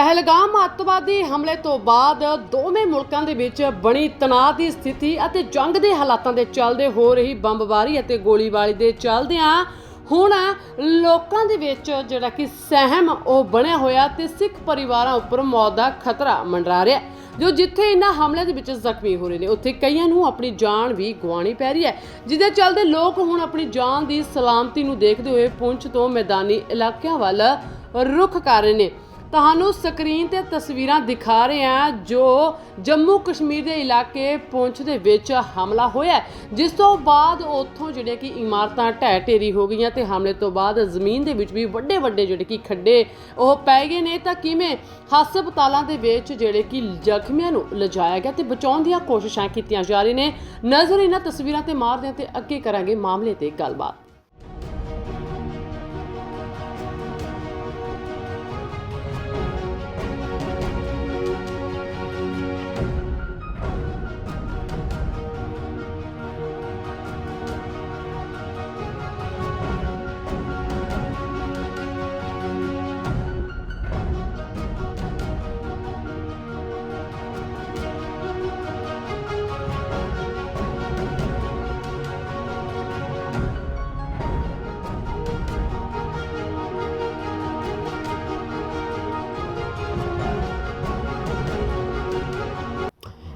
ਪਹਿਲਗਾਮ ਅੱਤਵਾਦੀ ਹਮਲੇ ਤੋਂ ਬਾਅਦ ਦੋਵੇਂ ਮੁਲਕਾਂ ਦੇ ਵਿੱਚ ਬਣੀ ਤਣਾਅ ਦੀ ਸਥਿਤੀ ਅਤੇ ਜੰਗ ਦੇ ਹਾਲਾਤਾਂ ਦੇ ਚੱਲਦੇ ਹੋ ਰਹੀ ਬੰਬਬਾਰੀ ਅਤੇ ਗੋਲੀਬਾਰੀ ਦੇ ਚੱਲਦਿਆਂ ਹੁਣ ਲੋਕਾਂ ਦੇ ਵਿੱਚ ਜਿਹੜਾ ਕਿ ਸਹਿਮ ਉਹ ਬਣਿਆ ਹੋਇਆ ਤੇ ਸਿੱਖ ਪਰਿਵਾਰਾਂ ਉੱਪਰ ਮੌਤ ਦਾ ਖਤਰਾ ਮੰਡਰਾ ਰਿਹਾ ਜੋ ਜਿੱਥੇ ਇਹਨਾਂ ਹਮਲਿਆਂ ਦੇ ਵਿੱਚ ਜ਼ਖਮੀ ਹੋ ਰਹੇ ਨੇ, ਉੱਥੇ ਕਈਆਂ ਨੂੰ ਆਪਣੀ ਜਾਨ ਵੀ ਗਵਾਉਣੀ ਪੈ ਰਹੀ ਹੈ ਜਿਹਦੇ ਚੱਲਦੇ ਲੋਕ ਹੁਣ ਆਪਣੀ ਜਾਨ ਦੀ ਸਲਾਮਤੀ ਨੂੰ ਦੇਖਦੇ ਹੋਏ ਪੁੰਛ ਤੋਂ ਮੈਦਾਨੀ ਇਲਾਕਿਆਂ ਵੱਲ ਰੁਖ ਕਰ ਰਹੇ ਨੇ। ਤੁਹਾਨੂੰ ਸਕਰੀਨ ਤੇ ਤਸਵੀਰਾਂ ਦਿਖਾ ਰਹੇ ਹਾਂ, ਜੋ ਜੰਮੂ ਕਸ਼ਮੀਰ ਦੇ ਇਲਾਕੇ ਪੁੰਛ ਦੇ ਵਿੱਚ ਹਮਲਾ ਹੋਇਆ ਜਿਸ ਤੋਂ ਬਾਅਦ ਉੱਥੋਂ ਜਿਹੜੇ ਕਿ ਇਮਾਰਤਾਂ ਢਹਿ ਢੇਰੀ ਹੋ ਗਈਆਂ ਤੇ ਹਮਲੇ ਤੋਂ ਬਾਅਦ ਜ਼ਮੀਨ ਦੇ ਵਿੱਚ ਵੀ ਵੱਡੇ ਵੱਡੇ ਜਿਹੜੇ ਕਿ ਖੱਡੇ ਉਹ ਪੈ ਗਏ ਨੇ। ਤਾਂ ਕਿਵੇਂ ਹਸਪਤਾਲਾਂ ਦੇ ਵਿੱਚ ਜਿਹੜੇ ਕਿ ਜ਼ਖਮੀਆਂ ਨੂੰ ਲਿਜਾਇਆ ਗਿਆ ਤੇ ਬਚਾਉਣ ਦੀਆਂ ਕੋਸ਼ਿਸ਼ਾਂ ਕੀਤੀਆਂ ਜਾ ਰਹੀਆਂ ਨੇ? ਨਜ਼ਰ ਇਹਨਾਂ ਤਸਵੀਰਾਂ ਤੇ ਮਾਰਦੇ ਹਾਂ ਤੇ ਅੱਗੇ ਕਰਾਂਗੇ ਮਾਮਲੇ ਤੇ ਗੱਲਬਾਤ।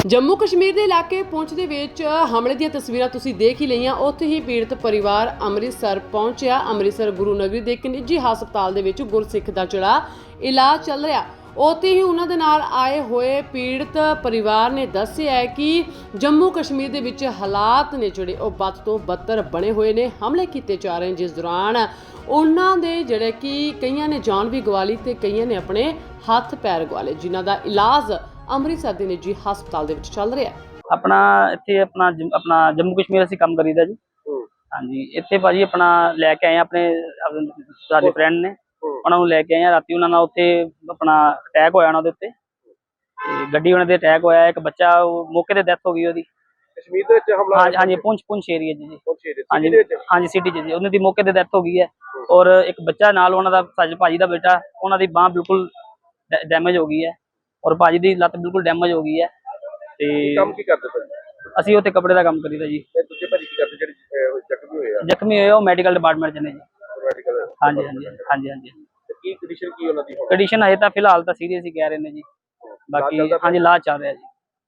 ਜੰਮੂ ਕਸ਼ਮੀਰ ਦੇ ਇਲਾਕੇ ਪੁੰਛ ਦੇ ਵਿੱਚ ਹਮਲੇ ਦੀਆਂ ਤਸਵੀਰਾਂ ਤੁਸੀਂ ਦੇਖ ਹੀ ਲਈਆਂ। ਉੱਥੇ ਹੀ ਪੀੜਤ ਪਰਿਵਾਰ ਅੰਮ੍ਰਿਤਸਰ ਪਹੁੰਚਿਆ। ਅੰਮ੍ਰਿਤਸਰ ਗੁਰੂ ਨਗਰੀ ਦੇ ਇੱਕ ਨਿੱਜੀ ਹਸਪਤਾਲ ਦੇ ਵਿੱਚ ਗੁਰਸਿੱਖ ਦਾ ਜਿਹੜਾ ਇਲਾਜ ਚੱਲ ਰਿਹਾ। ਉੱਥੇ ਹੀ ਉਹਨਾਂ ਦੇ ਨਾਲ ਆਏ ਹੋਏ ਪੀੜਤ ਪਰਿਵਾਰ ਨੇ ਦੱਸਿਆ ਹੈ ਕਿ ਜੰਮੂ ਕਸ਼ਮੀਰ ਦੇ ਵਿੱਚ ਹਾਲਾਤ ਨੇ ਜਿਹੜੇ ਉਹ ਬਦ ਤੋਂ ਬੱਤਰ ਬਣੇ ਹੋਏ ਨੇ, ਹਮਲੇ ਕੀਤੇ ਜਾ ਰਹੇ ਨੇ। ਜਿਸ ਦੌਰਾਨ ਉਹਨਾਂ ਦੇ ਜਿਹੜੇ ਕਿ ਕਈਆਂ ਨੇ ਜਾਨ ਵੀ ਗਵਾ ਲਈ ਤੇ ਕਈਆਂ ਨੇ ਆਪਣੇ ਹੱਥ ਪੈਰ ਗਵਾ ਲਏ। ਜਿਨ੍ਹਾਂ ਦਾ ਇਲਾਜ ਅੰਮ੍ਰਿਤਸਰ ਦੇ ਨਿੱਜੀ ਹਸਪਤਾਲ ਦੇ ਵਿੱਚ ਚੱਲ ਰਿਹਾ ਹੈ। ਆਪਣਾ ਇੱਥੇ ਆਪਣਾ ਜੰਮ- ਆਪਣਾ ਜੰਮੂ ਕਸ਼ਮੀਰ ਅਸੀਂ ਕੰਮ ਕਰੀਦਾ ਜੀ। ਹਾਂਜੀ ਇੱਥੇ ਭਾਜੀ ਆਪਣਾ ਲੈ ਕੇ ਆਏ ਆ ਆਪਣੇ ਆਪਣੇ ਸਾਡੇ ਫਰੈਂਡ ਨੇ। ਉਹਨਾਂ ਨੂੰ ਲੈ ਕੇ ਆਏ ਆ। ਰਾਤੀ ਉਹਨਾਂ ਨਾਲ ਉੱਥੇ ਆਪਣਾ ਅਟੈਕ ਹੋਇਆ ਉਹਨਾਂ ਦੇ ਉੱਤੇ। ਤੇ ਗੱਡੀ ਉਹਨਾਂ ਦੇ ਅਟੈਕ ਹੋਇਆ। ਇੱਕ ਬੱਚਾ ਉਹ ਮੌਕੇ ਤੇ ਡੈਥ ਹੋ ਗਈ ਉਹਦੀ। ਕਸ਼ਮੀਰ ਦੇ ਵਿੱਚ ਹਮਲਾ ਹਾਂਜੀ ਹਾਂਜੀ ਪੁੰਛ ਪੁੰਛ ਏਰੀਆ ਜੀ। ਜੀ ਪਹੁੰਚੇ ਦੇ ਹਾਂਜੀ ਦੇ ਵਿੱਚ? ਹਾਂਜੀ ਸਿਟੀ ਜੀ। ਉਹਨਾਂ ਦੀ ਮੌਕੇ ਤੇ ਡੈਥ ਹੋ ਗਈ ਹੈ। ਔਰ ਇੱਕ ਬੱਚਾ ਨਾਲ ਉਹਨਾਂ ਦਾ ਸਾਜ ਭਾਜੀ ਦਾ ਬੇਟਾ ਉਹਨਾਂ ਦੀ ਬਾਹ ਬਿਲਕੁਲ ਡੈਮੇਜ ਹੋ ਗਈ ਹੈ। ਔਰ ਭਾਜੀ ਦੀ ਲੱਤ ਬਿਲਕੁਲ ਡੈਮੇਜ ਹੋ ਗਈ ਹੈ ਤੇ ਕੰਮ ਕੀ ਕਰਦੇ ਭਾਜੀ? ਅਸੀਂ ਉੱਥੇ ਕੱਪੜੇ ਦਾ ਕੰਮ ਕਰੀਦਾ ਜੀ। ਤੇ ਦੂਜੇ ਭਾਜੀ ਕੀ ਕਰਦੇ ਜਿਹੜੇ ਅਹ, ਜ਼ਖਮੀ ਹੋਏ ਆ? ਜ਼ਖਮੀ ਹੋਏ ਉਹ ਮੈਡੀਕਲ ਡਿਪਾਰਟਮੈਂਟ ਚ ਨੇ ਜੀ। ਮੈਡੀਕਲ ਹਾਂਜੀ ਹਾਂਜੀ ਹਾਂਜੀ ਹਾਂਜੀ। ਕੀ ਕੰਡੀਸ਼ਨ ਕੀ ਉਹਨਾਂ ਦੀ ਹੁਣ? ਕੰਡੀਸ਼ਨ ਹਜੇ ਤਾਂ ਫਿਲਹਾਲ ਤਾਂ ਸੀਰੀਅਸ ਹੀ ਕਹਿ ਰਹੇ ਨੇ ਜੀ। ਬਾਕੀ ਚੱਲਦਾ ਪਿਆ? ਹਾਂਜੀ ਇਲਾਜ ਚੱਲ ਰਿਹਾ ਜੀ।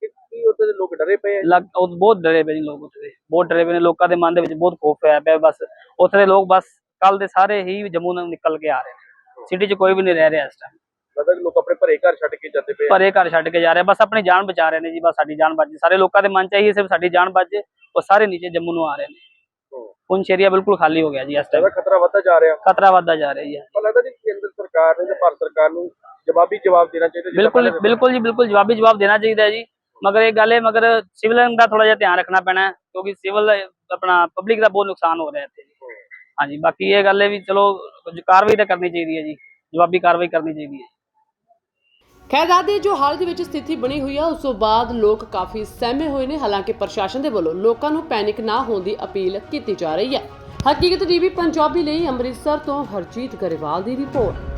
ਕੀ- ਕੀ ਉੱਥੇ ਦੇ ਲੋਕ ਡਰੇ ਪਏ ਆ? ਲੱਗ ਉਹ ਬਹੁਤ ਡਰੇ ਪਏ ਨੇ ਲੋਕ ਉੱਥੇ ਦੇ। ਬਹੁਤ ਡਰੇ ਪਏ ਨੇ। ਲੋਕਾਂ ਦੇ ਮਨ ਦੇ ਵਿੱਚ ਬਹੁਤ ਖੋਫ ਹੋਇਆ ਪਿਆ ਬਸ। ਉੱਥੇ ਦੇ ਲੋਕ ਬਸ ਕੱਲ ਦੇ ਸਾਰੇ ਹੀ ਜੰਮੂ ਨੂੰ ਨਿਕਲ ਕੇ ਆ ਰਹੇ ਨੇ। ਸਿਟੀ 'ਚ ਕੋਈ ਵੀ ਨਹੀਂ ਰਹਿ ਰਿਹਾ ਇਸ ਟਾਈਮ ਲੱਗਦਾ ਕਿ ਲੋਕ ਆਪਣੇ ਭਰੇ ਘਰ ਛੱਡ ਕੇ ਜਾਂਦੇ ਪਏ ਆ। ਪਰ ਘਰ ਛੱਡ ਕੇ ਜਾ ਰਹੇ ਬਸ ਆਪਣੀ ਜਾਨ ਬਚਾ ਰਹੇ ਨੇ ਜੀ ਬਸ ਸਾਡੀ ਜਾਨ ਬਚ ਜੇ ਸਾਰੇ ਲੋਕਾਂ ਦੇ ਮਨ 'ਚ ਇਹੀ ਹੈ ਸਿਰਫ ਸਾਡੀ ਜਾਨ ਬਚ ਜੇ ਉਹ ਸਾਰੇ ਨੀਚੇ ਜੰਮੂ ਨੂੰ ਆ ਰਹੇ ਨੇ। ਹੂੰ। ਪੁੰਛ ਏਰੀਆ ਬਿਲਕੁਲ ਖਾਲੀ ਹੋ ਗਿਆ ਜੀ ਇਸ ਜ਼ਿਆਦਾ ਟਾਈਮ ਖਤਰਾ ਵੱਧਦਾ ਜਾ ਰਿਹਾ। ਖਤਰਾ ਵੱਧਦਾ ਜਾ ਰਿਹਾ ਜੀ। ਪਰ ਲੱਗਦਾ ਜੀ ਕੇਂਦਰ ਸਰਕਾਰ ਨੇ ਤੇ ਭਾਰਤ ਸਰਕਾਰ ਨੂੰ ਜਵਾਬੀ ਜਵਾਬ ਦੇਣਾ ਚਾਹੀਦਾ ਜਿੱਦਾਂ ਬਿਲਕੁਲ ਪਹਿਲਾਂ ਬਿਲਕੁਲ ਜੀ ਬਿਲਕੁਲ ਜਵਾਬੀ ਜਵਾਬ ਦੇਣਾ ਚਾਹੀਦਾ ਹੈ ਜੀ। ਮਗਰ ਇਹ ਗੱਲ ਹੈ ਮਗਰ ਸਿਵਲ ਦਾ ਥੋੜਾ ਜਿਹਾ ਧਿਆਨ ਰੱਖਣਾ ਪੈਣਾ ਹੈ, ਕਿਉਂਕਿ ਸਿਵਲ ਆਪਣਾ ਪਬਲਿਕ ਦਾ ਬਹੁਤ ਨੁਕਸਾਨ ਹੋ ਰਿਹਾ ਇੱਥੇ। ਜੀ ਹਾਂਜੀ ਬਾਕੀ ਇਹ ਗੱਲ ਹੈ ਵੀ ਚਲੋ ਕੁਝ ਕਾਰਵਾਈ ਤਾਂ ਕਰਨੀ ਚਾਹੀਦੀ ਹੈ ਜੀ ਜਵਾਬੀ ਕਾਰਵਾਈ ਕਰਨੀ ਚਾਹੀਦੀ ਹੈ। ਖੈਰ ਦਾਦੇ ਜੋ ਹਾਲ ਦੇ ਵਿੱਚ ਸਥਿਤੀ ਬਣੀ ਹੋਈ ਆ, ਉਸ ਤੋਂ ਬਾਅਦ ਲੋਕ ਕਾਫੀ ਸਹਿਮੇ ਹੋਏ ਨੇ, ਹਾਲਾਂਕਿ ਪ੍ਰਸ਼ਾਸਨ ਦੇ ਵੱਲੋਂ ਲੋਕਾਂ ਨੂੰ ਪੈਨਿਕ ਨਾ ਹੋਣ ਦੀ ਅਪੀਲ ਕੀਤੀ ਜਾ ਰਹੀ ਹੈ। ਹਕੀਕਤ ਟੀਵੀ ਪੰਜਾਬੀ ਲਈ ਅੰਮ੍ਰਿਤਸਰ ਤੋਂ ਹਰਜੀਤ ਗਰੇਵਾਲ ਦੀ ਰਿਪੋਰਟ।